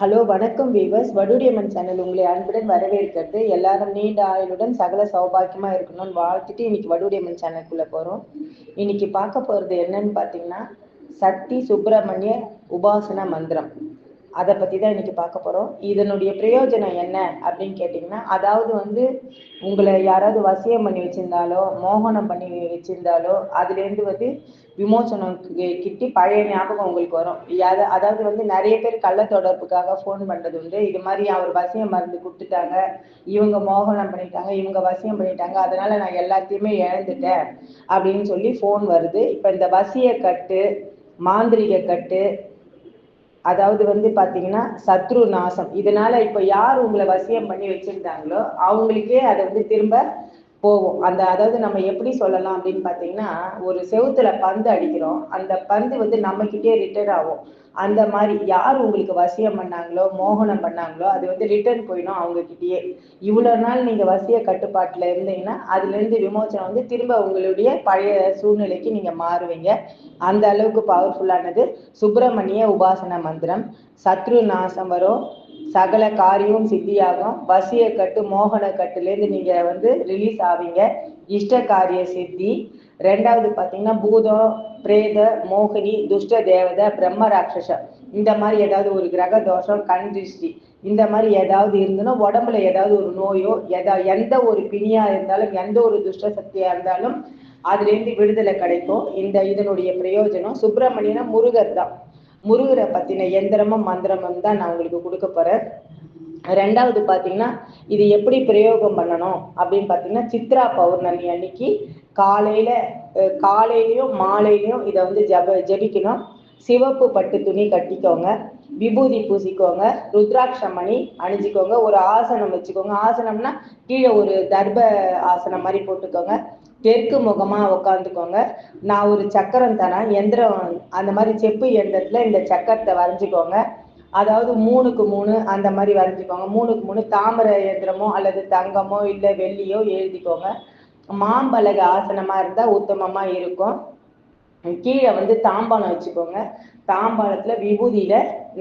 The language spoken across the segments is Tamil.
ஹலோ வணக்கம் வீவர்ஸ் வடுடியம்மன் சேனல் உங்களை அன்புடன் வரவேற்கிறது. எல்லாரும் நீண்ட ஆயுளுடன் சகல சௌபாக்கியமா இருக்கணும்னு வாழ்த்துட்டு இன்னைக்கு வடுடியம்மன் சேனலுக்குள்ள போறோம். இன்னைக்கு பார்க்க போறது என்னன்னு பார்த்தீங்கன்னா சக்தி சுப்பிரமணிய உபாசன மந்திரம். அதை பத்தி தான் இன்னைக்கு பார்க்க போறோம். இதனுடைய பிரயோஜனம் என்ன அப்படின்னு கேட்டிங்கன்னா அதாவது வந்து உங்களை யாராவது வசியம் பண்ணி வச்சிருந்தாலோ மோகனம் பண்ணி வச்சிருந்தாலோ அதுலேருந்து வந்து விமோசனம் கி- கிட்டி பழைய ஞாபகம் உங்களுக்கு வரும். அதாவது வந்து நிறைய பேர் கள்ள தொடர்புக்காக ஃபோன் பண்றது உண்டு. இது மாதிரி அவர் வசியம் மருந்து கொடுத்துட்டாங்க இவங்க மோகனம் பண்ணிட்டாங்க இவங்க வசியம் பண்ணிட்டாங்க அதனால நான் எல்லாத்தையுமே இழந்துட்டேன் அப்படின்னு சொல்லி ஃபோன் வருது. இப்போ இந்த வசிய கட்டு மாந்திரிக கட்டு அதாவது வந்து பாத்தீங்கன்னா சத்ரு நாசம் இதனால இப்ப யார் உங்களை வசியம் பண்ணி வச்சிருந்தாங்களோ அவங்களுக்கே அதை வந்து திரும்ப போகும். அந்த அதாவது நம்ம எப்படி சொல்லலாம் அப்படின்னு பாத்தீங்கன்னா ஒரு செவுத்துல பந்து அடிக்கிறோம். அந்த பந்து வந்து நம்ம கிட்டே ரிட்டர்ன் ஆகும். அந்த மாதிரி யார் உங்களுக்கு வசியம் பண்ணாங்களோ மோகனம் பண்ணாங்களோ அது வந்து ரிட்டர்ன் போயிடும் அவங்க கிட்டயே இவ்வளவு நாள் நீங்க வசிய கட்டுப்பாட்டுல இருந்தீங்கன்னா அதுல இருந்து வந்து திரும்ப உங்களுடைய பழைய சூழ்நிலைக்கு நீங்க மாறுவீங்க. அந்த அளவுக்கு பவர்ஃபுல்லானது சுப்பிரமணிய உபாசன மந்திரம். சத்ரு நாசம் வரும். சகல காரியமும் சித்தியாகும். வசிய கட்டு மோகன கட்டுலேருந்து நீங்க வந்து ரிலீஸ் ஆவீங்க. இஷ்ட காரிய சித்தி. ரெண்டாவது பார்த்தீங்கன்னா பூதம் பிரேத மோகினி துஷ்ட தேவதை பிரம்ம ராட்சசம் இந்த மாதிரி ஏதாவது ஒரு கிரக தோஷம் கண் திருஷ்டி. இந்த மாதிரி ஏதாவது இருந்ததுன்னா உடம்புல ஏதாவது ஒரு நோயோ எதா எந்த ஒரு பிணியா இருந்தாலும் எந்த ஒரு துஷ்ட சக்தியா இருந்தாலும் அதுலேருந்து விடுதலை கிடைக்கும். இந்த இதனுடைய பிரயோஜனம் சுப்பிரமணியனா முருகர் தான் முருகரை பத்தின எந்திரமும் மந்திரமும் தான் நான் உங்களுக்கு கொடுக்க போறேன். ரெண்டாவது பாத்தீங்கன்னா இது எப்படி பிரயோகம் பண்ணணும் அப்படின்னு பாத்தீங்கன்னா சித்ரா பௌர்ணமி அன்னைக்கு காலையில காலையிலயும் மாலையிலயும் இதை வந்து ஜப ஜபிக்கணும். சிவப்பு பட்டு துணி கட்டிக்கோங்க. விபூதி பூசிக்கோங்க. ருத்ராட்சமணி அணிஞ்சிக்கோங்க. ஒரு ஆசனம் வச்சுக்கோங்க. ஆசனம்னா கீழே ஒரு தர்ப ஆசனம் மாதிரி போட்டுக்கோங்க. தெற்கு முகமா உட்காந்துக்கோங்க நான் ஒரு சக்கரம் தரேன் எந்திரம் அந்த மாதிரி செப்பு எந்திரத்துல இந்த சக்கரத்தை வரைஞ்சிக்கோங்க. அதாவது மூணுக்கு மூணு அந்த மாதிரி வரைஞ்சிக்கோங்க. மூணுக்கு மூணு தாமரை எந்திரமோ அல்லது தங்கமோ இல்லை வெள்ளியோ எழுதிக்கோங்க. மாம்பலக ஆசனமா இருந்தா உத்தமமா இருக்கும். கீழே வந்து தாம்பாளம் வச்சுக்கோங்க. தாம்பாளத்துல விபூதியில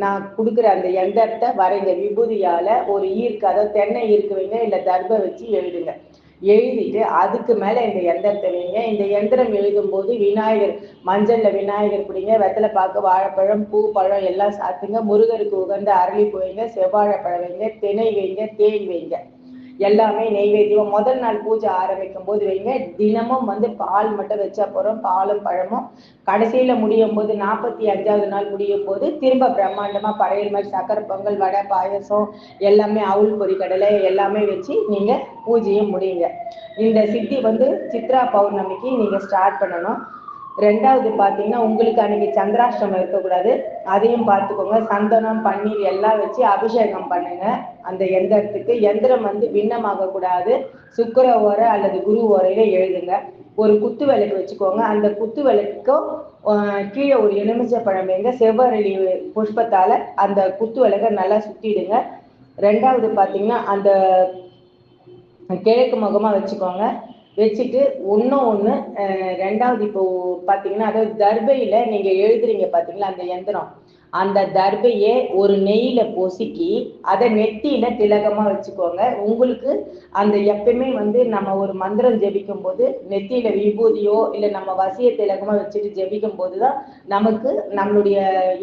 நான் கொடுக்குற அந்த எந்திரத்தை வரைங்க. விபூதியால ஒரு ஈர்க்கு அதாவது தென்னை ஈர்க்கு வைங்க இல்ல தர்ப வச்சு எழுதுங்க. எழுதிட்டு அதுக்கு மேல இந்த எந்திரத்தை வைங்க. இந்த எந்திரம் எழுதும் போது விநாயகர் மஞ்சள்ல விநாயகர் பிடிங்க. வெத்தலை பாக்கு வாழைப்பழம் பூ பழம் எல்லாம் சாத்துங்க. முருகருக்கு உகந்த அரளி போய்ங்க. செவ்வாழைப்பழம் வைங்க. திணை வைங்க. தேன் வைங்க. எல்லாமே நெய்வேத்தியம். முதல் நாள் பூஜை ஆரம்பிக்கும் போது வைங்க தினமும் வந்து பால் மட்டும் வச்சா போறோம் பாலும் பழமும். கடைசியில முடியும் போது நாற்பத்தி அஞ்சாவது நாள் முடியும் போது திரும்ப பிரம்மாண்டமா பழைய மாதிரி சக்கரை பொங்கல் வடை பாயசம் எல்லாமே அவுள் பொரி கடலை எல்லாமே வச்சு நீங்க பூஜையை முடியுங்க. இந்த சித்தி வந்து சித்ரா பௌர்ணமிக்கு நீங்க ஸ்டார்ட் பண்ணணும். ரெண்டாவது பார்த்தீங்கன்னா உங்களுக்கு அன்னைக்கு சந்திராஷ்டம் இருக்கக்கூடாது. அதையும் பார்த்துக்கோங்க. சந்தனம் பன்னீர் எல்லாம் வச்சு அபிஷேகம் பண்ணுங்க. அந்த எந்திரத்துக்கு எந்திரம் வந்து பின்னமாக கூடாது. சுக்கர ஓரை அல்லது குரு ஓரையில எழுதுங்க. ஒரு குத்து விளக்கு வச்சுக்கோங்க. அந்த குத்து விளக்குக்கும் கீழே ஒரு எலுமிச்சை பழம் வைங்க. செவ்வரளி புஷ்பத்தால அந்த குத்து விளக்கை நல்லா சுத்திடுங்க. ரெண்டாவது பார்த்தீங்கன்னா அந்த கிழக்கு முகமா வச்சுக்கோங்க. வச்சுட்டு இன்னும் ஒன்று ரெண்டாவது இப்போ பார்த்தீங்கன்னா அதாவது தர்பையில் நீங்கள் எழுதுறீங்க பார்த்தீங்களா அந்த எந்திரம்? அந்த தர்பையை ஒரு நெய்யில பொசுக்கி அதை நெத்தியில திலகமா வச்சுக்கோங்க. உங்களுக்கு அந்த எப்பயுமே வந்து நம்ம ஒரு மந்திரம் ஜெபிக்கும் போது நெத்தியில விபூதியோ இல்லை நம்ம வசிய திலகமா வச்சுட்டு ஜெபிக்கும் போதுதான் நமக்கு நம்மளுடைய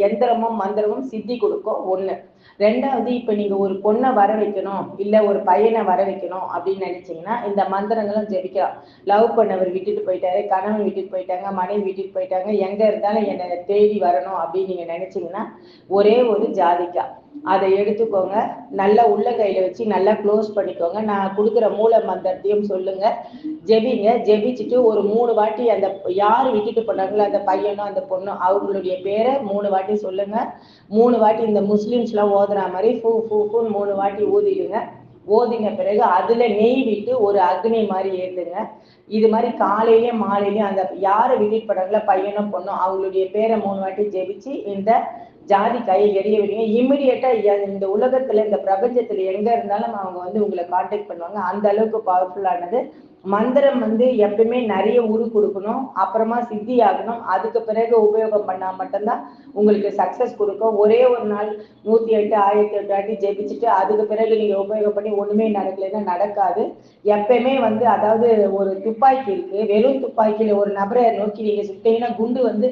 எந்திரமும் மந்திரமும் சித்தி கொடுக்கும். ஒண்ணு. ரெண்டாவது இப்ப நீங்க ஒரு பொண்ணை வர வைக்கணும் இல்ல ஒரு பையனை வர வைக்கணும் அப்படின்னு நினைச்சீங்கன்னா இந்த மந்திரங்களும் ஜெபிக்கலாம். லவ் பண்ணவர் விட்டுட்டு போயிட்டாரு கணவன் விட்டுட்டு போயிட்டாங்க மனைவி விட்டுட்டு போயிட்டாங்க எங்க இருந்தாலும் என்னை தேடி வரணும் அப்படின்னு நீங்க நினைச்சீங்கன்னா ஒரே ஒரு ஜாதிக்கா. அதை எடுத்துக்கோங்க. நல்லா உள்ள கையில வச்சு நல்லா க்ளோஸ் பண்ணிக்கோங்க. நான் கொடுக்குற மூல மந்திரத்தையும் சொல்லுங்க. ஜெபிங்க. ஜெபிச்சுட்டு ஒரு மூணு வாட்டி அந்த யார் விட்டுட்டு போனாங்களோ அந்த பையனோ அந்த பொண்ணோ அவங்களுடைய பேரை மூணு வாட்டி சொல்லுங்க. மூணு வாட்டி இந்த முஸ்லிம்ஸ்லாம் ஓதுற மாதிரி ஃபூ ஃபூ ஃபூன்னு மூணு வாட்டி ஊதிடுங்க. ஓதின பிறகு அதுல நெய் விட்டு ஒரு அக்னி மாதிரி ஏத்துங்க. இது மாதிரி காலையிலயும் மாலையிலயும் அந்த யாரை விட்டுட்டு பண்ணாங்களோ பையனும் பொண்ணும் அவங்களுடைய பேரை மூணு வாட்டி ஜெபிச்சு இந்த ஜாதி கையை எரிய விடுங்க இமிடியேட்டா இந்த உலகத்துல இந்த பிரபஞ்சத்துல எங்க இருந்தாலும் அவங்க வந்து உங்களை காண்டாக்ட் பண்ணுவாங்க. அந்த அளவுக்கு பவர்ஃபுல்லானது மந்திரம் வந்து எப்பயுமே நிறைய உரு கொடுக்கணும். அப்புறமா சித்தி ஆகணும். அதுக்கு பிறகு உபயோகம் பண்ணா மட்டும்தான் உங்களுக்கு சக்சஸ் கொடுக்கும். ஒரே ஒரு நாள் நூத்தி எட்டு ஆயிரத்தி எட்டு ஆட்டி ஜெபிச்சுட்டு அதுக்கு பிறகு நீங்க உபயோகம் பண்ணி ஒண்ணுமே நடக்கலைன்னா நடக்காது. எப்பயுமே வந்து அதாவது ஒரு துப்பாக்கி இருக்கு. வெறும் துப்பாக்கியில ஒரு நபரை நோக்கி நீங்க சுட்டீங்கன்னா குண்டு வந்து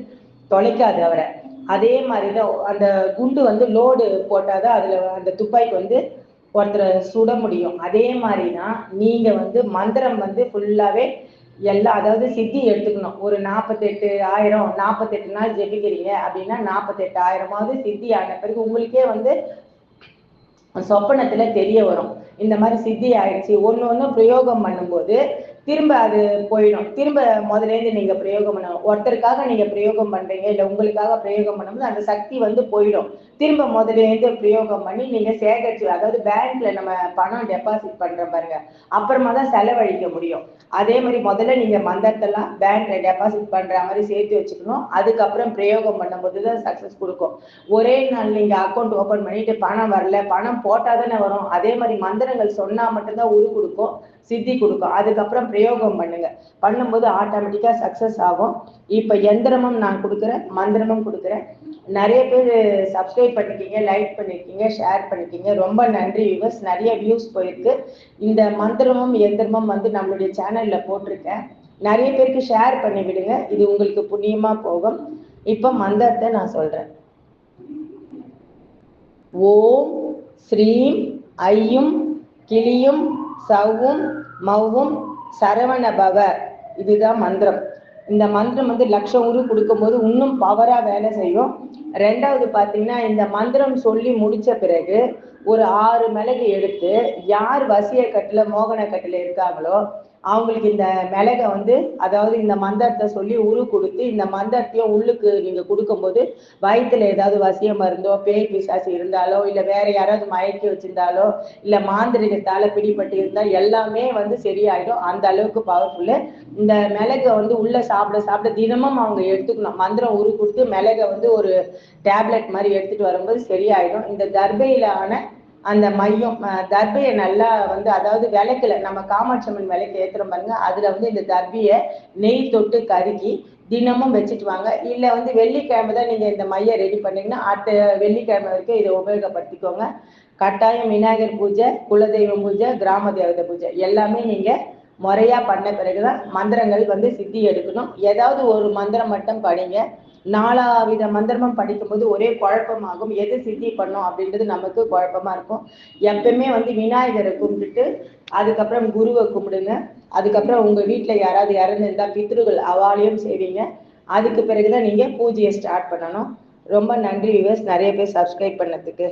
தொலைக்காது அவரை. அதே மாதிரிதான் அந்த குண்டு வந்து லோடு போட்டாதான் அதுல அந்த துப்பாக்கி வந்து ஒருத்தரை சுட முடியும். அதே மாதிரிதான் நீங்க வந்து மந்திரம் வந்து ஃபுல்லாவே எல்லாம் அதாவது சித்தி எடுத்துக்கணும். ஒரு நாற்பத்தெட்டு ஆயிரம் நாற்பத்தெட்டு நாள் ஜெபிக்கிறீங்க அப்படின்னா நாற்பத்தெட்டு ஆயிரமாவது சித்தி ஆன பிறகு உங்களுக்கே வந்து சொப்பனத்துல தெரிய வரும். இந்த மாதிரி சித்தி ஆயிடுச்சு. ஒன்று ஒண்ணு பிரயோகம் பண்ணும்போது திரும்ப அது போயிடும். திரும்ப முதலேருந்து நீங்க பிரயோகம் பண்ணணும் ஒருத்தருக்காக நீங்க பிரயோகம் பண்றீங்க இல்ல உங்களுக்காக பிரயோகம் பண்ணும்போது அந்த சக்தி வந்து போயிடும். திரும்ப முதலேருந்து பிரயோகம் பண்ணி நீங்க சேகரிச்சு அதாவது பேங்க்ல நம்ம பணம் டெபாசிட் பண்றோம் பாருங்க அப்புறமா தான் செலவழிக்க முடியும். அதே மாதிரி முதல்ல நீங்க மந்தத்தெல்லாம் பேங்க்ல டெபாசிட் பண்ற மாதிரி சேர்த்து வச்சுக்கணும். அதுக்கப்புறம் பிரயோகம் பண்ணும்போது தான் சக்சஸ் கொடுக்கும். ஒரே நாள் நீங்க அக்கௌண்ட் ஓபன் பண்ணிட்டு பணம் வரல பணம் போட்டா தானே வரும். அதே மாதிரி மந்திரங்கள் சொன்னா மட்டும்தான் உரு கொடுக்கும் சித்தி கொடுக்கும். அதுக்கப்புறம் பிரயோகம் பண்ணுங்க. பண்ணும்போது ஆட்டோமேட்டிக்காக சக்ஸஸ் ஆகும். இப்போ எந்திரமும் நான் கொடுக்குறேன் மந்திரமும் கொடுக்குறேன். நிறைய பேர் சப்ஸ்கிரைப் பண்ணிருக்கீங்க லைக் பண்ணிருக்கீங்க ஷேர் பண்ணிருக்கீங்க ரொம்ப நன்றி வியூவர்ஸ் நிறைய வியூஸ் போயிருக்கு. இந்த மந்திரமும் எந்திரமும் வந்து நம்மளுடைய சேனலில் போட்டிருக்கேன். நிறைய பேருக்கு ஷேர் பண்ணி விடுங்க. இது உங்களுக்கு புண்ணியமா போகும். இப்போ மந்திரத்தை நான் சொல்றேன். ஓம் ஸ்ரீம் ஐயும் கிளியும் சவ்வும் மவ்வும் சரவண பவ. இதுதான் மந்திரம். இந்த மந்திரம் வந்து லட்சம் உரு கொடுக்கும்போது இன்னும் பவரா வேலை செய்யும். ரெண்டாவது பாத்தீங்கன்னா இந்த மந்திரம் சொல்லி முடிச்ச பிறகு ஒரு ஆறு மிளகு எடுத்து யார் வசிய கட்டுல மோகன கட்டுல இருக்காங்களோ அவங்களுக்கு இந்த மிளகை வந்து அதாவது இந்த மந்திரத்தை சொல்லி உரு கொடுத்து இந்த மந்திரத்தையும் உள்ளுக்கு நீங்க கொடுக்கும்போது வயிற்றுல ஏதாவது வசிய மருந்தோ பேய் பிசாசு இருந்தாலோ இல்ல வேற யாராவது மயக்கி வச்சிருந்தாலோ இல்ல மாந்திரிகத்தால பிடிபட்டு இருந்தா எல்லாமே வந்து சரியாயிடும். அந்த அளவுக்கு பவர்ஃபுல்லு இந்த மிளகை வந்து உள்ள சாப்பிட சாப்பிட தினமும் அவங்க எடுத்துக்கணும். மந்திரம் உரு கொடுத்து மிளகை வந்து ஒரு டேப்லெட் மாதிரி எடுத்துட்டு வரும்போது சரியாயிடும். இந்த தர்பையிலான அந்த மையம் தர்பையை நல்லா வந்து அதாவது விளக்குல நம்ம காமாட்சியம்மன் விளக்கு ஏத்துறோம் பாருங்க அதுல வந்து இந்த தர்பியை நெய் தொட்டு கருகி தினமும் வச்சுட்டு வாங்க. இல்ல வந்து வெள்ளிக்கிழமை தான் நீங்க இந்த மைய ரெடி பண்ணீங்கன்னா அடுத்த வெள்ளிக்கிழமை வரைக்கும் இதை உபயோகப்படுத்திக்கோங்க. கட்டாயம் விநாயகர் பூஜை குலதெய்வம் பூஜை கிராம தேவதை பூஜை எல்லாமே நீங்க முறையா பண்ண பிறகுதான் மந்திரங்கள் வந்து சித்தி எடுக்கணும். ஏதாவது ஒரு மந்திரம் மட்டும் படிங்க. நாலாவித மந்திரமும் படிக்கும்போது ஒரே குழப்பமாகும். எது சித்தி பண்ணும் அப்படின்றது நமக்கு குழப்பமா இருக்கும். எப்பயுமே வந்து விநாயகரை கும்பிட்டுட்டு அதுக்கப்புறம் குருவை கும்பிடுங்க. அதுக்கப்புறம் உங்க வீட்டுல யாராவது இறந்துருந்தா பித்ருகள் அவாலையும் செய்வீங்க. அதுக்கு பிறகுதான் நீங்க பூஜையை ஸ்டார்ட் பண்ணணும். ரொம்ப நன்றி விவஸ் நிறைய பேர் சப்ஸ்கிரைப் பண்ணதுக்கு.